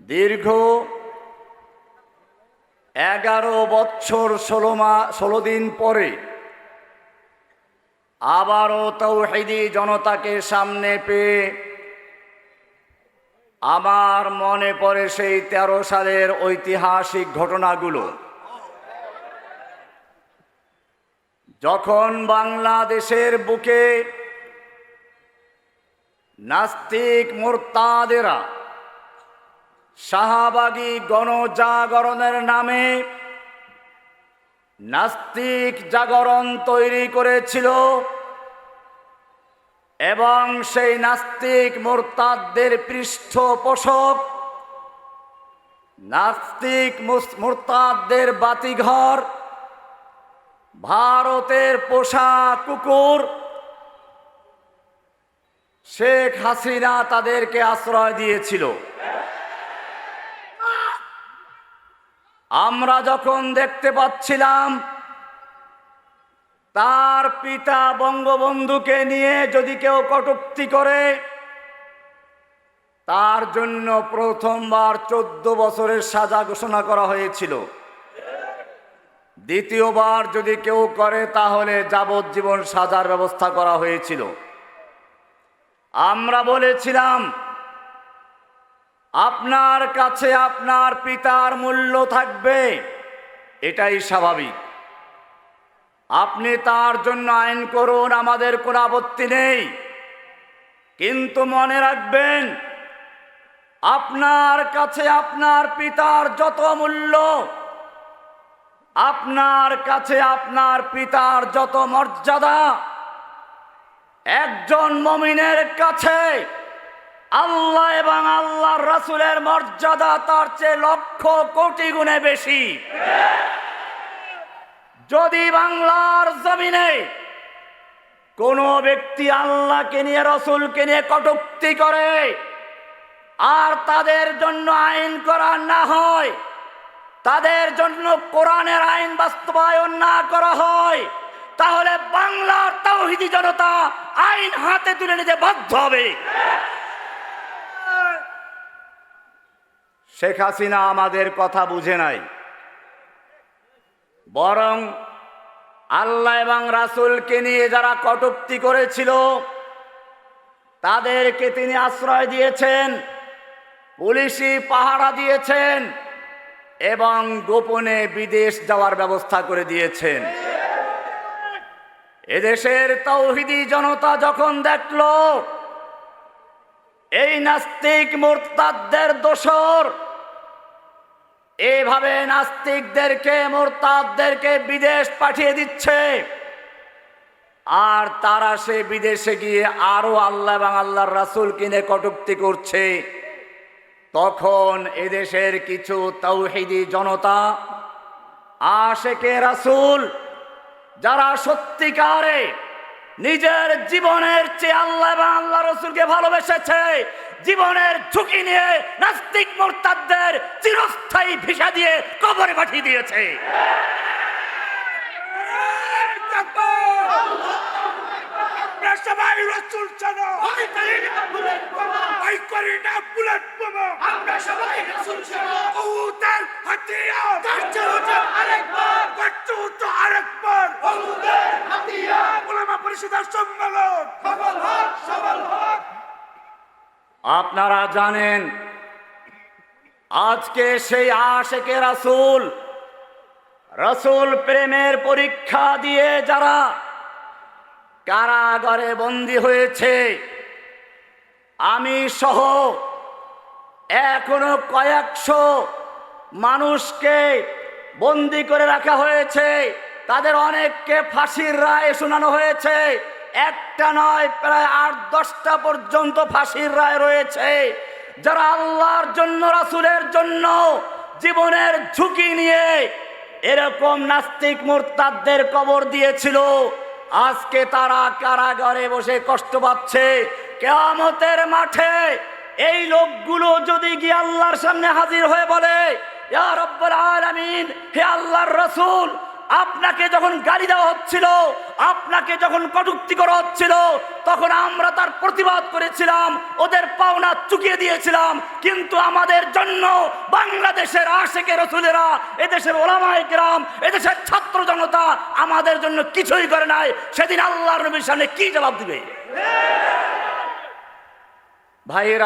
দীর্ঘ এগারো বৎসর ষোলো মা, ষোলো দিন পরে আবারও তৌহিদি জনতাকে সামনে পেয়ে আমার মনে পড়ে সেই তেরো সালের ঐতিহাসিক ঘটনাগুলো। যখন বাংলাদেশের বুকে নাস্তিক মোরতাদেরা শাহবাগী গণজাগরণের নামে নাস্তিক জাগরণ তৈরি করেছিল এবং সেই নাস্তিক মোরতাদদের পৃষ্ঠপোষক, নাস্তিক মোরতাদদের বাতিঘর, ভারতের পোষা কুকুর, শেখ হাসিনা তাদেরকে আশ্রয় দিয়েছিল। আমরা যখন দেখতে পাচ্ছিলাম, তার পিতা বঙ্গবন্ধুকে নিয়ে যদি কেউ কটুক্তি করে, তার জন্য প্রথমবার চোদ্দ বছরের সাজা ঘোষণা করা হয়েছিল। দ্বিতীয়বার যদি কেউ করে, তাহলে যাবজ্জীবন সাজার ব্যবস্থা করা হয়েছিল। আমরা বলেছিলাম আপনার কাছে আপনার পিতার মূল্য থাকবে। এটাই স্বাভাবিক। আপনি তার জন্য আইন করুন, আমাদের কোনো আপত্তি নেই। কিন্তু মনে রাখবেন, আপনার কাছে আপনার পিতার যত মূল্য, আপনার কাছে আপনার পিতার যত মর্যাদা, একজন মমিনের কাছে আল্লাহ এবং আল্লাহর রাসূলের মর্যাদা তার চেয়ে লক্ষ কোটি গুণে বেশি। যদি বাংলার জমিনে কোনো ব্যক্তি আল্লাহকে নিয়ে, রসুলকে নিয়ে কটুক্তি করে আর তাদের জন্য আইন করা না হয়, তাদের জন্য কোরআনের আইন বাস্তবায়ন না করা হয়, তাহলে বাংলার তাওহিদি জনতা আইন হাতে তুলে নিতে বাধ্য হবে। শেখ হাসিনা আমাদের কথা বুঝে নাই। বরং আল্লাহ এবং রাসূলকে নিয়ে যারা কটুক্তি করেছিল, তাদেরকে তিনি আশ্রয় দিয়েছেন, পুলিশি পাহারা দিয়েছেন এবং গোপনে বিদেশ যাওয়ার ব্যবস্থা করে দিয়েছেন। এদেশের তৌহিদি জনতা যখন দেখল, এই নাস্তিক মোরতাদদের দোসর এভাবে নাস্তিকদেরকে, মোরতাদদেরকে বিদেশ পাঠিয়ে দিচ্ছে। আর তারা সে বিদেশে গিয়ে আরও আল্লাহ এবং আল্লাহর রাসূল কিনে কটুক্তি করছে। তখন এদেশের কিছু তৌহিদি জনতা, আশেকে রাসূল, যারা সত্যিকারে নিজের জীবনের চেয়ে আল্লাহ এবং আল্লাহ রসুলকে ভালোবেসেছে জীবনের ঝুঁকি নিয়ে নাস্তিক মোরতাদদের চিরস্থায়ী ভিসা দিয়ে কবরে পাঠিয়ে দিয়েছে। সবাই সম্মেলন। আপনারা জানেন, আজকে সেই আশেকে রাসূল, রসুল প্রেমের পরীক্ষা দিয়ে যারা কারাগারে বন্দী হয়েছে, আমি সহ এখনও কয়েকশো মানুষকে বন্দি করে রাখা হয়েছে, তাদের অনেককে ফাঁসির রায় শোনানো হয়েছে। একটা নয়, প্রায় আট, দশটা পর্যন্ত ফাঁসির রায় রয়েছে। যারা আল্লাহর জন্য, রাসুলের জন্য জীবনের ঝুঁকি নিয়ে এরকম নাস্তিক মোরতাদদের কবর দিয়েছিল, আজকে তারা কারাগারে বসে কষ্ট পাচ্ছে। কেয়ামতের মাঠে এই লোকগুলো যদি গিয়ে আল্লাহর সামনে হাজির হয়ে বলে আল্লাহর রাসূল আপনাকে যখন গালি দেওয়া হচ্ছিল, আপনাকে যখন কটুক্তি করা হচ্ছিল, তখন আমরা তার প্রতিবাদ করেছিলাম, ওদের পাওনা চুকিয়ে দিয়েছিলাম। কিন্তু আমাদের জন্য বাংলাদেশের আশেকে রসুলেরা, এদেশের ওলামায় গ্রাম এদেশের ছাত্র জনতা আমাদের জন্য কিছুই করে নাই। সেদিন আল্লাহর নবীর সামনে কি জবাব দিবে? ভাইয়েরা